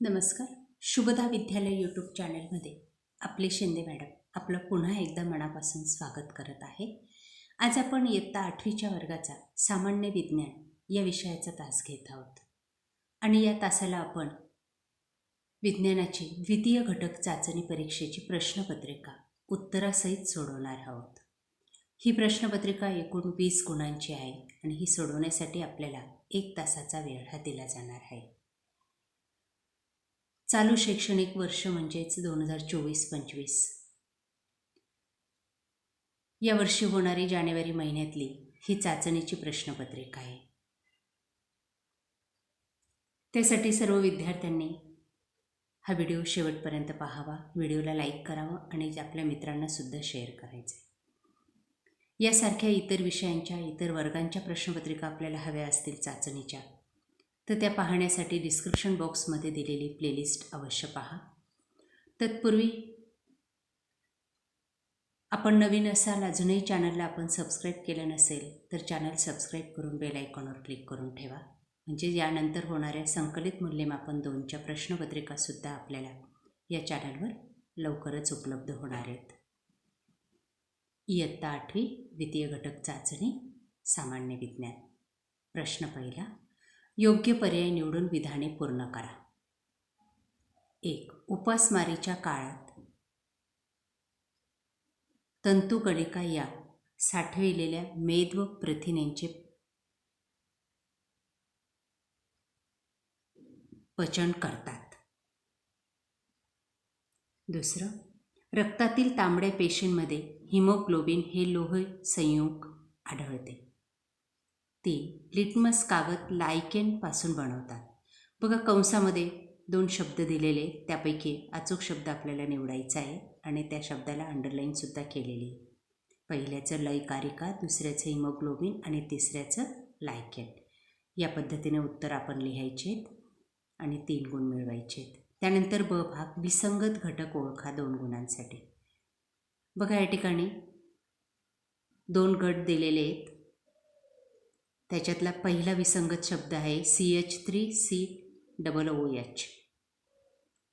नमस्कार. शुभदा विद्यालय यूट्यूब चॅनलमध्ये आपले शिंदे मॅडम आपलं पुन्हा एकदा मनापासून स्वागत करत आहे. आज आपण इयत्ता आठवीच्या वर्गाचा सामान्य विज्ञान या विषयाचा तास घेत आहोत. आणि या तासाला आपण विज्ञानाची द्वितीय घटक चाचणी परीक्षेची प्रश्नपत्रिका उत्तरासहित सोडवणार आहोत. ही प्रश्नपत्रिका एकूण वीस गुणांची आहे आणि ही सोडवण्यासाठी आपल्याला एक तासाचा वेळ हा दिला जाणार आहे. चालू शैक्षणिक वर्ष म्हणजेच दोन हजार चोवीस पंचवीस. यावर्षी होणारी जानेवारी महिन्यातली ही चाचणीची प्रश्नपत्रिका आहे. त्यासाठी सर्व विद्यार्थ्यांनी हा व्हिडिओ शेवटपर्यंत पाहावा व्हिडिओला लाईक करावा आणि आपल्या मित्रांना सुद्धा शेअर करायचे यासारख्या इतर विषयांच्या इतर वर्गांच्या प्रश्नपत्रिका आपल्याला हव्या असतील चाचणीच्या तर त्या पाहण्यासाठी डिस्क्रिप्शन बॉक्समध्ये दिलेली प्लेलिस्ट अवश्य पहा. तत्पूर्वी आपण नवीन असाल अजूनही चॅनलला आपण सबस्क्राईब केलं नसेल तर चॅनल सबस्क्राईब करून बेल आयकॉनवर क्लिक करून ठेवा. म्हणजे यानंतर होणाऱ्या संकलित मूल्यमापन दोनच्या प्रश्नपत्रिकासुद्धा आपल्याला या चॅनलवर लवकरच उपलब्ध होणार आहेत. इयत्ता आठवी द्वितीय घटक चाचणी सामान्य विज्ञान. प्रश्न पहिला योग्य पर्याय निवडून विधाने पूर्ण करा. एक उपासमारीच्या काळात. तंतुकणिका या साठविलेल्या मेद व प्रथिनेंचे पचन करतात. दुसरं रक्तातील तांबड्या पेशींमध्ये हिमोग्लोबिन हे लोह संयुग आढळते. ते लिटमस कागद लायकेनपासून बनवतात. बघा कंसामध्ये दोन शब्द दिलेले त्यापैकी अचूक शब्द आपल्याला निवडायचा आहे आणि त्या शब्दाला अंडरलाईनसुद्धा केलेली आहे. पहिल्याचं लयकारिका दुसऱ्याचं हिमोग्लोबिन आणि तिसऱ्याचं लायकेन. या पद्धतीने उत्तर आपण लिहायचे आहेत आणि तीन गुण मिळवायचे आहेत. त्यानंतर ब भाग विसंगत घटक ओळखा दोन गुणांसाठी. बघा या ठिकाणी दोन गट दिलेले आहेत. त्याच्यातला पहिला विसंगत शब्द आहे C H three C double O H.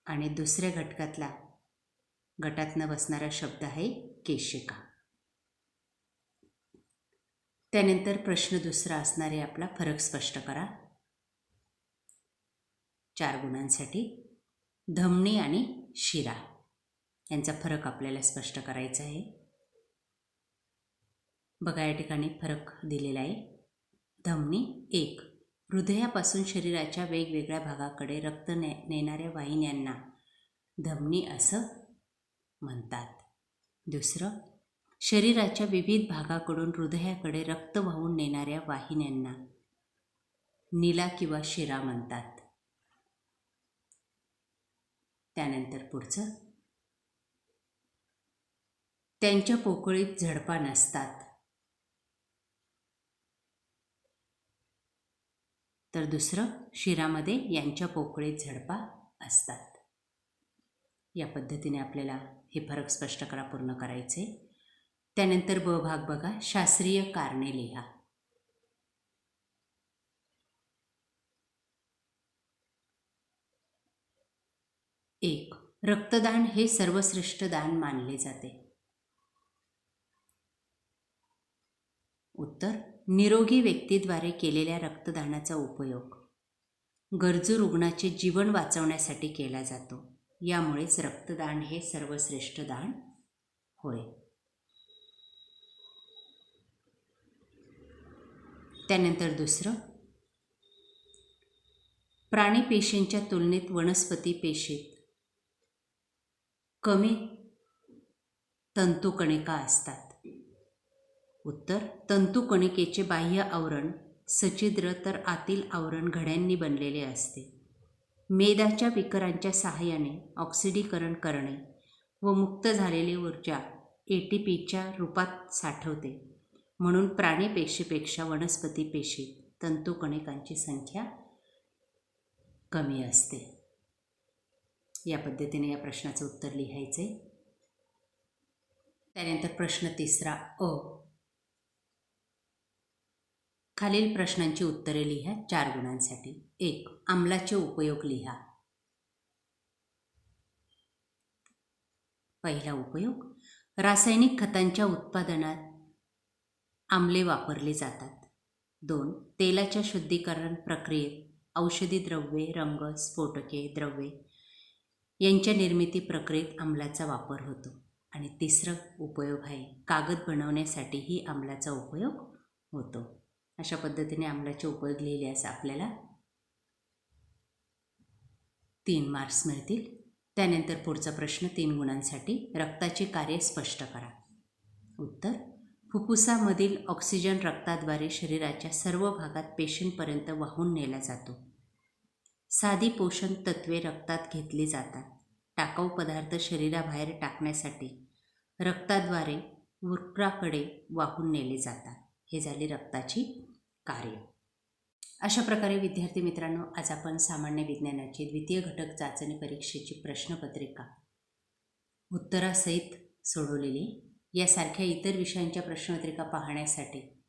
आणि दुसऱ्या घटकातला गटातनं बसणारा शब्द आहे केशिका. त्यानंतर प्रश्न दुसरा असणारे आपला फरक स्पष्ट करा. चार गुणांसाठी धमनी आणि शिरा यांचा फरक आपल्याला स्पष्ट करायचा आहे. बघा या ठिकाणी फरक दिलेला आहे. धमनी एक. हृदयापासून शरीराच्या वेगवेगळ्या भागाकडे रक्त ने नेणाऱ्या वाहिन्यांना धमनी असं म्हणतात. दुसरं शरीराच्या विविध भागाकडून हृदयाकडे रक्त वाहून नेणाऱ्या वाहिन्यांना नीला किंवा शिरा म्हणतात. त्यानंतर पुढचं त्यांच्या पोकळीत झडपा नसतात. तर दुसरं शिरामध्ये यांच्या पोकळीत झडपा असतात. या पद्धतीने आपल्याला हे फरक स्पष्ट करा पूर्ण करायचे. त्यानंतर ब भाग बघा. शास्त्रीय कारणे लिहा. एक रक्तदान हे सर्वश्रेष्ठ दान मानले जाते. उत्तर निरोगी व्यक्तीद्वारे केलेल्या रक्तदानाचा उपयोग. गरजू रुग्णाचे जीवन वाचवण्यासाठी केला जातो. यामुळेच रक्तदान हे सर्वश्रेष्ठ दान होय. त्यानंतर दुसरं. प्राणी पेशींच्या तुलनेत वनस्पती पेशीत कमी तंतुकणिका असतात. उत्तर तंतुकणिकेचे बाह्य आवरण सचिद्र तर आतील आवरण घड्यांनी बनलेले असते. मेदाच्या विकरांच्या सहाय्याने ऑक्सिडीकरण करणे व मुक्त झालेली ऊर्जा ए टी पीच्या रूपात साठवते. म्हणून प्राणी पेशीपेक्षा वनस्पती पेशीत तंतुकणिकांची संख्या कमी असते. या पद्धतीने या प्रश्नाचं उत्तर लिहायचे त्यानंतर प्रश्न तिसरा अ खालील प्रश्नांची उत्तरे लिहा चार गुणांसाठी. एक आमलाचे उपयोग लिहा. पहिला उपयोग रासायनिक खतांच्या उत्पादनात आम्ले वापरले जातात. दोन तेलाच्या शुद्धीकरण प्रक्रियेत औषधी द्रव्ये रंग स्फोटके द्रव्ये यांच्या निर्मिती प्रक्रियेत आम्लाचा वापर होतो. आणि तिसरं उपयोग आहे कागद बनवण्यासाठीही आम्लाचा उपयोग होतो. अशा पद्धतीने आम्लाचे उपयोग असं आपल्याला तीन मार्क्स मिळतील. त्यानंतर पुढचा प्रश्न तीन गुणांसाठी. रक्ताचे कार्य स्पष्ट करा. उत्तर फुफ्फुसामधील ऑक्सिजन रक्ताद्वारे शरीराच्या सर्व भागात पेशींपर्यंत वाहून नेला जातो. साधी पोषण तत्वे रक्तात घेतली जातात. टाकाऊ पदार्थ शरीराबाहेर टाकण्यासाठी रक्ताद्वारे वृक्राकडे वाहून नेले जातात. हे झाले रक्ताची कार्य. अशा प्रकारे विद्यार्थी मित्रांनो आज आपण सामान्य विज्ञानाची द्वितीय घटक चाचणी परीक्षेची प्रश्नपत्रिका उत्तरासहित सोडवलेली यासारख्या इतर विषयांच्या प्रश्नपत्रिका पाहण्यासाठी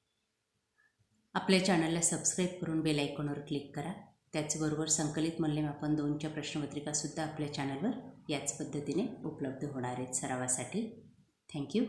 आपल्या चॅनलला सबस्क्राईब करून बेल आयकॉनवर क्लिक करा. त्याचबरोबर संकलित मूल्यमापन दोनच्या प्रश्नपत्रिकासुद्धा आपल्या चॅनलवर याच पद्धतीने उपलब्ध होणार आहेत सरावासाठी. थँक्यू.